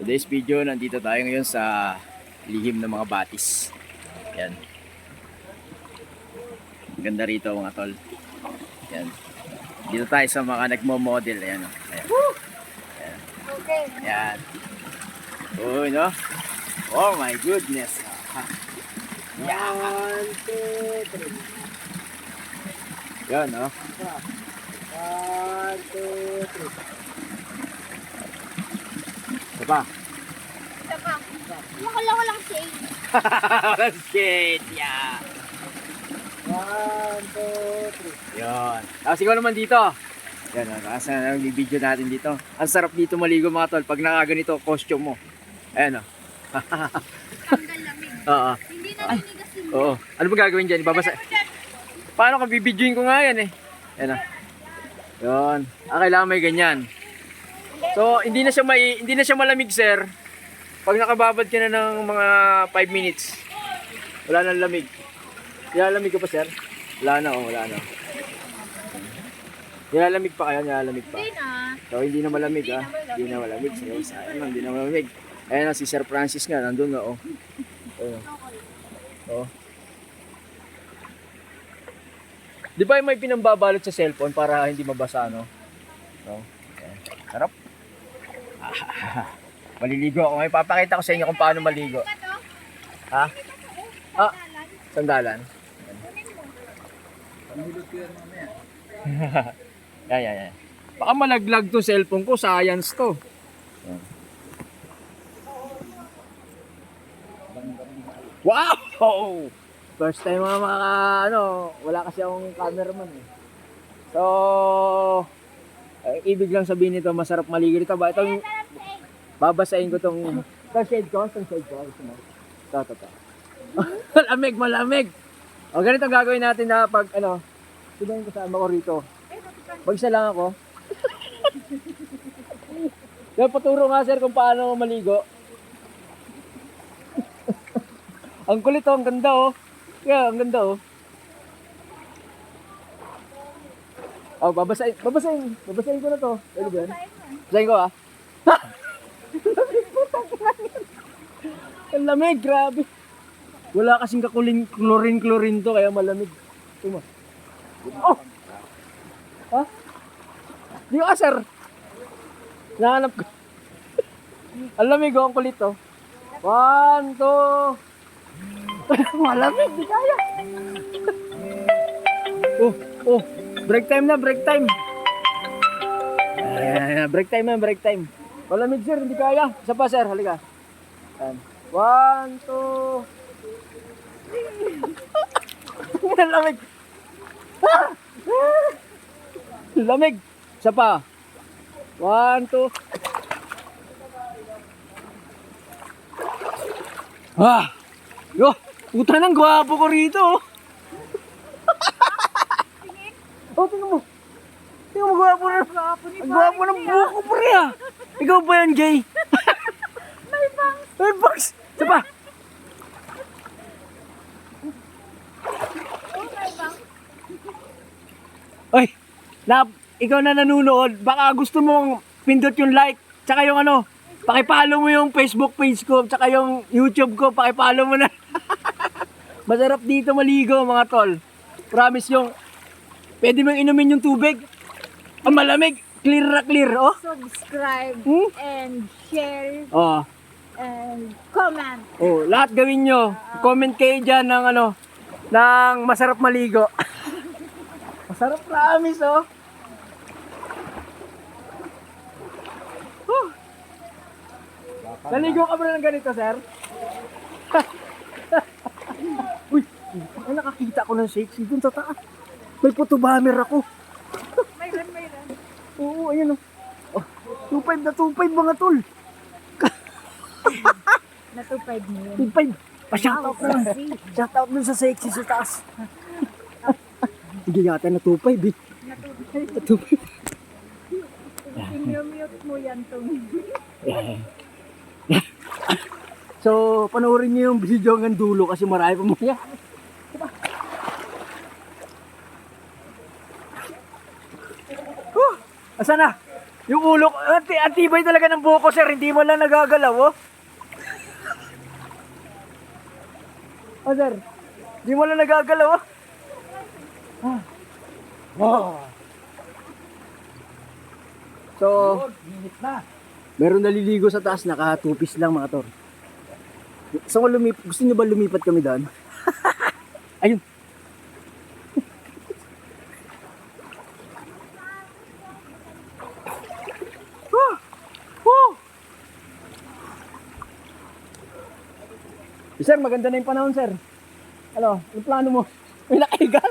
Today's video, nandito tayo ngayon sa lihim ng mga batis. Yan. Ang Ganda rito mga tol. Yan. Dito tayo sa mga nagmo-model. Ayan. oh. Ayan. Okay. Yan. Uy, no? Oh my goodness. Yan. One, two, three. Yan, no? One, two, three. Ito pa. Isa pa. Wala walang shade. Shit, yeah. One, two, three. Yan. Tapos ikaw naman dito. Yan, oh, tapos na yung video natin dito. Ang sarap dito maligo mga tol. Pag nakaganito, costume mo. Ayan. Tanggal lamig. Oo. Hindi naninigas yung Oo. Ano ba gagawin dyan? Ibabasa. Paano ka bibidyoin ko nga yan eh? Yan ah. Yun. Ah, kailangan may ganyan. So, hindi na siya may, hindi na siya malamig, sir. Pag nakababad ka na ng mga 5 minutes, wala nang lamig. Nilalamig ka pa, sir? Wala na, oh, wala na. Nilalamig pa kayo, nilalamig pa. Hindi na. So, hindi na malamig, ah. Hindi na malamig. So, sayang lang, hindi na malamig. Ayan na, si Sir Francis nga, nandun nga, oh. Ayun. Oh. Di ba may pinambabalot sa cellphone para hindi mabasa, no? So, ayan. Sarap. Maliligo ako. May papakita ko sa inyo kung paano maligo. Ha? Ah, sandalan. yan, yan, yan. Baka malaglag to cellphone ko, science to. Wow! First time mga mga ano, wala kasi akong cameraman eh. So, eh, ibig lang sabihin nito, masarap maligo dito. Ba, itong, babasahin ko tong, itong shade ko, itong shade ko. Ito, ito, ito. malamig, malamig. O, ganito ang gagawin natin na pag, ano, sigayin ko sama ko rito. Mag-isa lang ako. Kaya paturo nga sir kung paano maligo. ang kulit oh, ang ganda oh. Kaya ang ganda oh. Oh, babasahin, babasahin, babasahin ko na to. Pwede ba yan? Babasahin ko ah. ang lamig, grabe. Wala kasing kakuling chlorine-chlorine to, kaya malamig. Tuma. Oh! Ha? Di ka, sir. Nahanap ko. Ang lamig oh, ang kulit oh. One, two. Malamig, di kaya. oh, oh. Break time na, break time. Ayan, break time na, break time. Malamig sir, hindi kaya. Isa pa sir, halika. Ayan. One, two. Lamig. Lamig. Isa pa. One, two. Ah! Yo! Puta ng gwapo ko rito. oh, tingnan mo. Tingnan mo gwapo na. Ang gwapo ng buhok ko pre ah. Ikaw ba yan, gay? May bangs. Ay, box! Isa pa. Oh, may bangs. Ay, na, ikaw na nanonood, baka gusto mong pindot yung like, tsaka yung ano, pakipalo mo yung Facebook page ko, tsaka yung YouTube ko, pakipalo mo na. Masarap dito maligo mga tol. Promise yung, pwede mong inumin yung tubig. Ang malamig, clear na clear, oh. Subscribe Hmm? and share Oh, and comment. oh, lahat gawin nyo. Comment kayo dyan ng ano, ng masarap maligo. masarap promise, oh. Huh. Naligo ka ba ng ganito, sir? Uy, ay nakakita ko ng sexy dun sa taas. May photobomber ako. Mayroon, mayroon. Oo, ayun oh. oh 2.5 na 2.5 mga tol. Natupad mo yun. 2.5. Pa-shoutout na lang. Shoutout dun sa sexy sa taas. Hindi yata na 2.5 eh. Natupad. 2.5. Sinumute mo yan tong. So, panoorin niyo yung video hanggang dulo kasi marami pa mga. Huh! Asa na? Yung ulo ko, ati, atibay talaga ng buko sir, hindi mo lang nagagalaw oh. Oh sir, hindi mo lang nagagalaw oh. Ah. Wow. So, Minit na. meron naliligo sa taas, naka two piece lang mga tor. So, lumip gusto niyo ba lumipat kami doon? Ayun. Sir, maganda na yung panahon, sir. Ano, yung plano mo? May nakahiga ka